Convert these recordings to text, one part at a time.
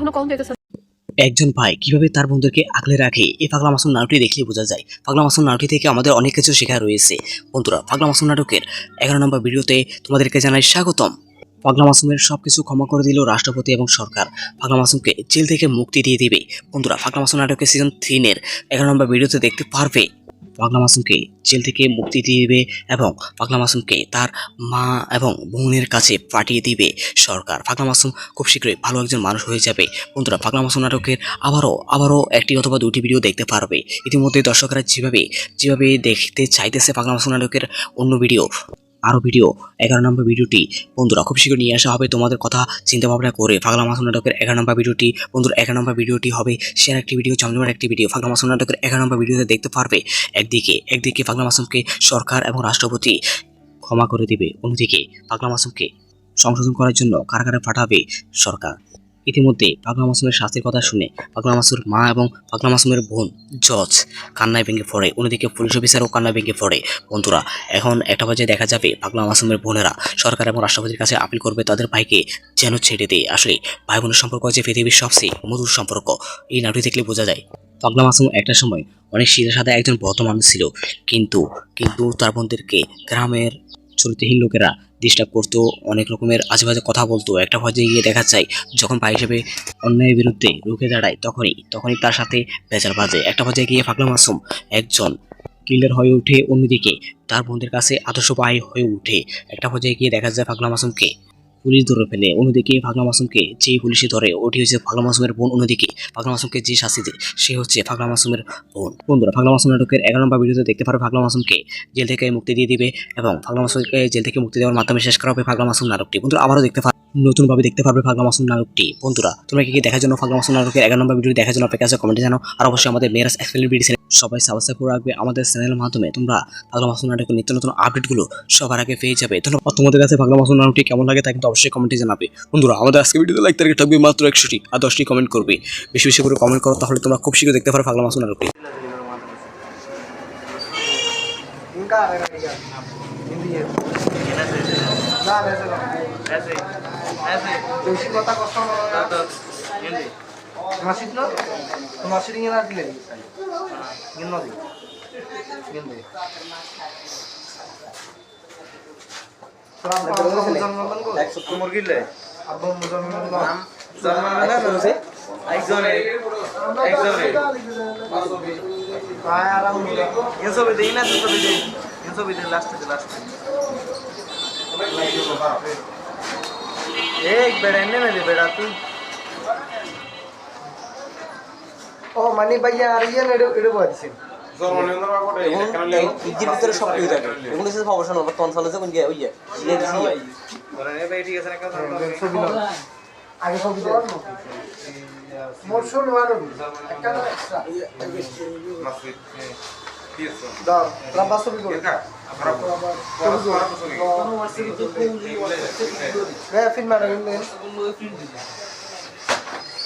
এখনও একজন ভাই কীভাবে তার বন্ধুকে আগলে রাখে, এই পাগলা মাসুম নাটকটি দেখলে বোঝা যায়। পাগলা মাসুম নাটকটি থেকে আমাদের অনেক কিছু শেখা রয়েছে। বন্ধুরা পাগলা মাসুম নাটকের এগারো নম্বর ভিডিওতে তোমাদেরকে জানাই স্বাগতম। পাগলা মাসুমের সবকিছু ক্ষমা করে দিল রাষ্ট্রপতি এবং সরকার। পাগলা মাসুমকে জেল থেকে মুক্তি দিয়ে দিবে। বন্ধুরা পাগলা মাসুম নাটকের সিজন থ্রিনের এগারো নম্বর ভিডিওতে দেখতে পারবে। পাগলা মাসুমকে জেল থেকে মুক্তি দিবে এবং পাগলা মাসুমকে তার মা এবং বোনের কাছে পাঠিয়ে দিবে সরকার। পাগলা মাসুম খুব শীঘ্রই ভালো একজন মানুষ হয়ে যাবে। বন্ধুরা, পাগলা মাসুম নাটকের আবারও আবারও একটি অথবা দুটি ভিডিও দেখতে পারবে। ইতিমধ্যে দর্শকরা যেভাবে যেভাবে দেখতে চাইতেছে পাগলা মাসুম নাটকের অন্য ভিডিও আরও ভিডিও। এগারো নম্বর ভিডিওটি, বন্ধুরা, খুব শীঘ্র নিয়ে আসা হবে তোমাদের কথা চিন্তা ভাবনা করে। পাগলা মাসুম নাটকের এগারো নম্বর ভিডিওটি, বন্ধুরা, এগারো নম্বর ভিডিওটি হবে সেরা একটি ভিডিও জমজমার একটি ভিডিও। পাগলা মাসুম নাটকের এগারো নম্বর ভিডিওতে দেখতে পারবে একদিকে একদিকে পাগলা মাসুমকে সরকার এবং রাষ্ট্রপতি ক্ষমা করে দেবে, অন্যদিকে পাগলা মাসুমকে সংশোধন করার জন্য কারাগারে পাঠাবে সরকার। ইতিমধ্যে পাগলা মাসুমের শাস্তির কথা শুনে পাগলা মাসুর মা এবং পাগলা মাসুমের বোন জজ কান্নায় ভেঙে পড়ে। অন্যদিকে পুলিশ অফিসারও কান্নায় ভেঙে পড়ে। বন্ধুরা, এখন একটা বাজে দেখা যাবে পাগলা মাসুমের বোনেরা। সরকার এবং রাষ্ট্রপতির কাছে আপিল করবে তাদের ভাইকে যেন ছেড়ে দেয়। আসলে ভাই বোনের সম্পর্ক যে পৃথিবীর সবচেয়ে মধুর সম্পর্ক। এই নাটক দেখলে বোঝা যায়, পাগলা মাসুম একটা সময় অনেক সিধা সাদা একজন ভদ্র মানুষ ছিল। কিন্তু কিন্তু তার বোনদেরকে গ্রামের চরিত্রহীন লোকেরা ডিস্টার্ব করতো, অনেক রকমের আশেপাশে কথা বলতো, একটা পর্যায়ে গিয়ে দেখা যায়, যখন ভাই হিসেবে অন্যায়ের বিরুদ্ধে রুখে দাঁড়ায়, তখনই তখনই তার সাথে বেচার বাজে। একটা পর্যায়ে গিয়ে ফাকলা মাসুম একজন কিল্লার হয়ে ওঠে অন্যদিকে, তার বোনদের কাছে আদর্শ পায় হয়ে ওঠে। একটা পর্যায়ে গিয়ে দেখা যায় ফাকলা মাসুমকে। পুলিশ ধরে ফেলে। অন্যদিকে ফাগলা মাসুমকে যে পুলিশে ধরে, ওটি হচ্ছে ফাগলা মাসুমের বোন। অন্যদিকে ফাগলা মাসুমকে যে শাস্তি দেয়, সে হচ্ছে ফাগলা মাসুমের বোন। বন্ধুরা, ফাগলা মাসুম নাটকের এগারো নম্বর ভিডিওতে দেখতে পারবে ফাগলা মাসুমকে জেল থেকে মুক্তি দিয়ে দিবে এবং ফাগলা মাসুমকে জেল থেকে মুক্তি দেওয়ার মাধ্যমে শেষ করা হবে ফাগলা মাসুম নাটকটি। বন্ধুরা, আবারও দেখতে পারবে নতুনভাবে দেখতে পারবে ফাগলা মাসুম নাটকটি। বন্ধুরা, তোমরা কি দেখার জন্য ফাগলা মাসুম নাটকের এগারো নম্বর ভিডিও দেখার জন্য অপেক্ষা আছে? কমেন্টে জানো আর অবশ্যই আমাদের মেয়েরাস এক্সপ্লেন ভিডিও সবাই সাবস্ক্রাইব করে রাখবে আমাদের চ্যানেলের মাধ্যমে তোমরা পাগলা মাসুন নাটকের নিত্য নতুন আপডেটগুলো সবার আগে পেয়ে যাবে ধন্যবাদ তোমাদের কাছে পাগলা মাসুন নাটকটি কেমন লাগে তা কিন্তু অবশ্যই কমেন্টে জানাবে বন্ধুরা আমাদের আজকে ভিডিওতে লাইক তারিখ থাকবে মাত্র একশোটি আর দশটি কমেন্ট করবে বেশি বেশি করে কমেন্ট করো তাহলে তোমরা খুব শীঘ্র দেখতে পারো পাগলা মাসুন নাটকটি ऐसे ऐसे ऐसे কথা কষ্ট तो हिंदी মাসিদ না তো মাসিদ ইয়ে না দিলে গিন্ন দি গিন্ন দি তোরা জন্মগ্রহণ করো একশো মুরগি লে আব্বু জন্মগ্রহণ জন্মানো একজনে একজনে পায় আরাম ইন ছবি দেই না ছবি দেই ইন ছবি দেই লাস্টে লাস্টে एक बेड़ा इन्ने में दे बेड़ा तू ও মানে ভাইয়া আর ইয়ে নেড়ে এড়ে বলছে ফ্রিজের ভিতরে সব কিছু থাকে এগুলো হচ্ছে সমস্যা না বর্তমান সালে যখন গিয়ে ওই যে বলেন এ ভাই ঠিক আছে না কথা ছবি নাও আগে ছবি দে মোর একটা এক্সট্রা দাও লম্বা ছবি করো। হ্যাঁ ফিল্ম মানো কিন্তু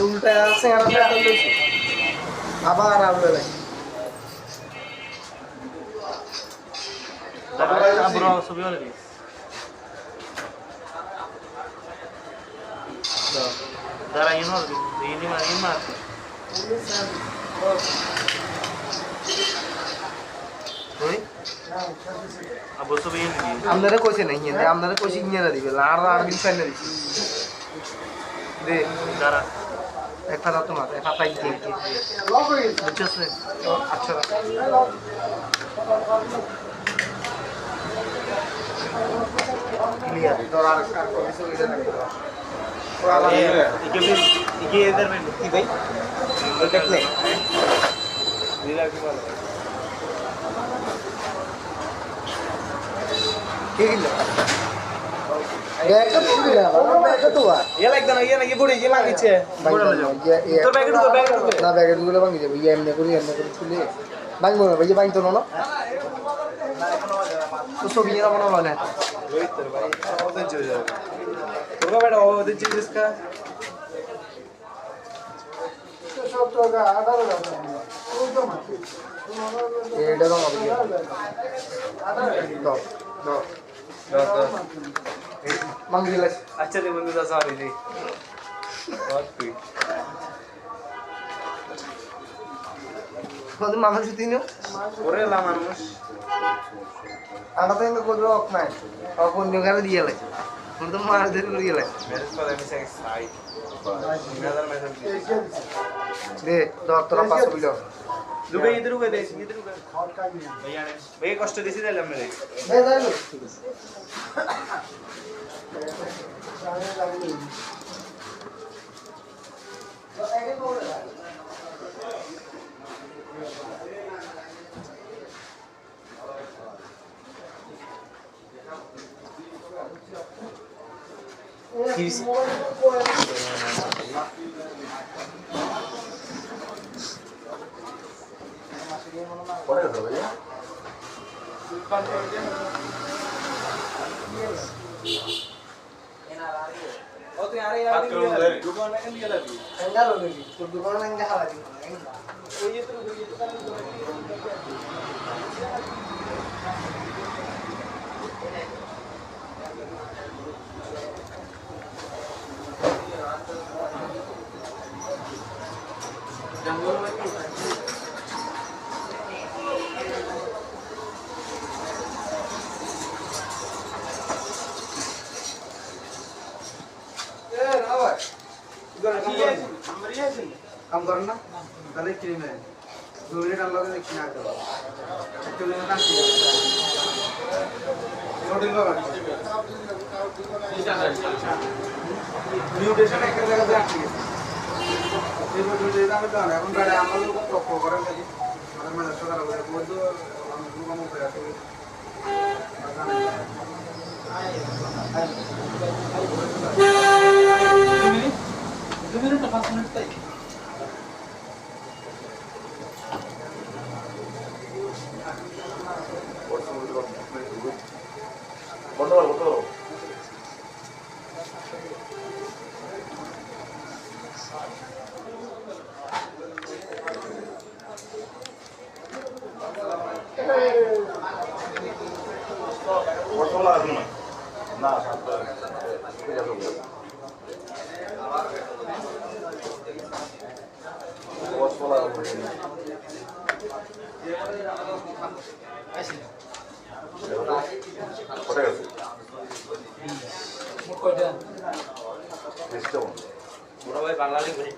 উল্টা সিঙ্গারা প্লেট লইছে আবার আউলে লাগে ব্রো ছবি হলে দিস দাঁড়া ইন হল ইন মার ইন মার ওই আবু ছবি ইন দি আপনারা কইছে না হিন্দে আপনারা কইছি ইঞ্জিনিয়ার দিবে আর আর দিন ফাইন দিছি দে দাঁড়া ফাদা তোমার এ ফাদাই দিয়ে বুঝছ? আচ্ছা। ক্লিয়ার ধর আর কার কিছু ব্যাগটা তুলি না আমার ব্যাগটা তো ইয়ে লাগবে না ইয়ে নাকি বুড়ি ইয়ে লাগিছে তোর ব্যাগে ঢুকে ব্যাগে ঢুকে না ব্যাগেরগুলো ভাঙি যাবে ইয়ে এমনি করি এমনি করে তুলে। ভাঙবো না ভাই ভাঙতো না তো ছবি এরা মনে না। রোহিত তোর ভাই ওদের চলে যাবে তোরা বেটা ওদের জিনিস কা? এটা তো হবে দাও দাও। ভাঙি দিলে আচ্ছা রে বন্ধু দাস আরে রে বহুত তুই কত মানুষ তিনও ওরে লা মানুষ আটা তো কিন্তু কোথাও অক নাই অক অন্য কারো দিয়ে লাই তুমি তো মার ধরে করে গেলে মেসেজ করে আমি সেক্স সাই মেজার মেসেজ দে দর তোরা পাঁচশো বিলো দুবে ইধর উগে দে ইধর উগে भैया ने भैया কষ্ট দিছি তাইলে মেরে দে যাইলো ও তুই আরে यार দুকান না কেন গেলা তুই এঙ্গালো দেখি তোর দোকানে এঙ্গা হারা দিই ওই যে তুই ওই যে দোকান এ না ভাই করেন কাম করেন না? তাহলে কিনে নেন। দু মিনিট আল্লাহ কিনে আগে চলে না মিউটেশন একটা জায়গাতে আটকে গেছে। এখন তাহলে আমাদের লক্ষ্য করেন নাকি? আমাদের মেলা সকাল মধ্যে আমি কোনো কাম বড় ভাই বাংলা লিঙ্গ হিট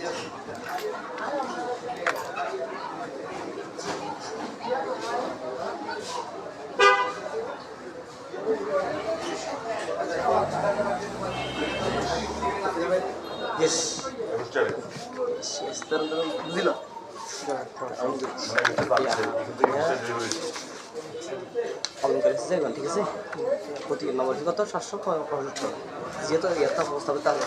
বুঝিল ঠিক আছে প্রতি নম্বর কত সাতশো পঁয়ষট্টি যেহেতু একটা প্রস্তাবে তাহলে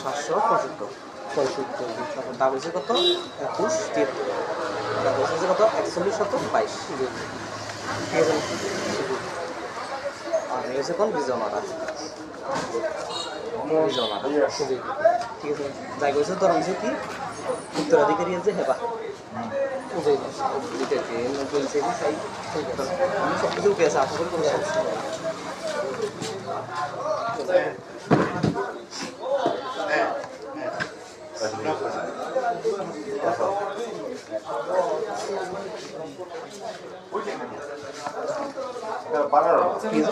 সাতশো পঁয়ষট্টি পঁয়ষট্টি তারপর দাম হয়েছে কত একুশ তিয়াত্তর দাম হয়েছে কত একচল্লিশ শত বাইশ আর হয়েছে কোন বিজয়মারা বিজয়মারা ঠিক আছে। যাই করেছে তোর হচ্ছে কি? উত্তরাধিকারী আছে হেবা সব কিছু উঠে আছে আশা করি কোনো সমস্যা নেই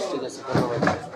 ঠিক আছে ধন্যবাদ ঠিক আছে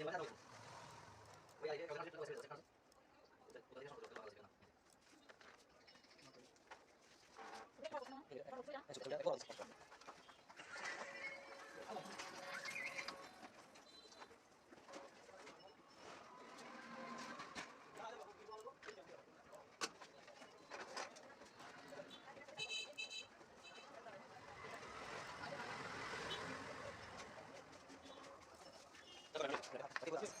ये बता दो वो यार ये कैमरा से कैसे चेक कर उधर देखो उधर लगा देना Gracias.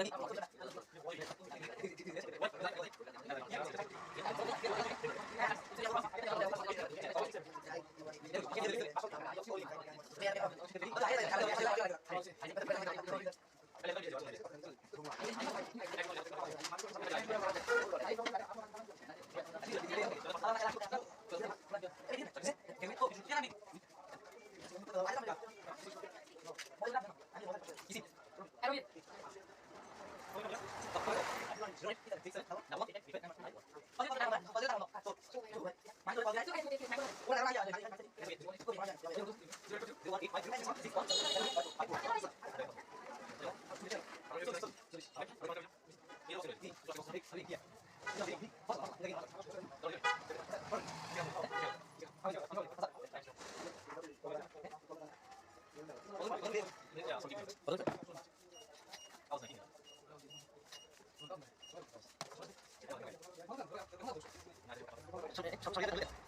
Gracias. それ、それ、それ、それ、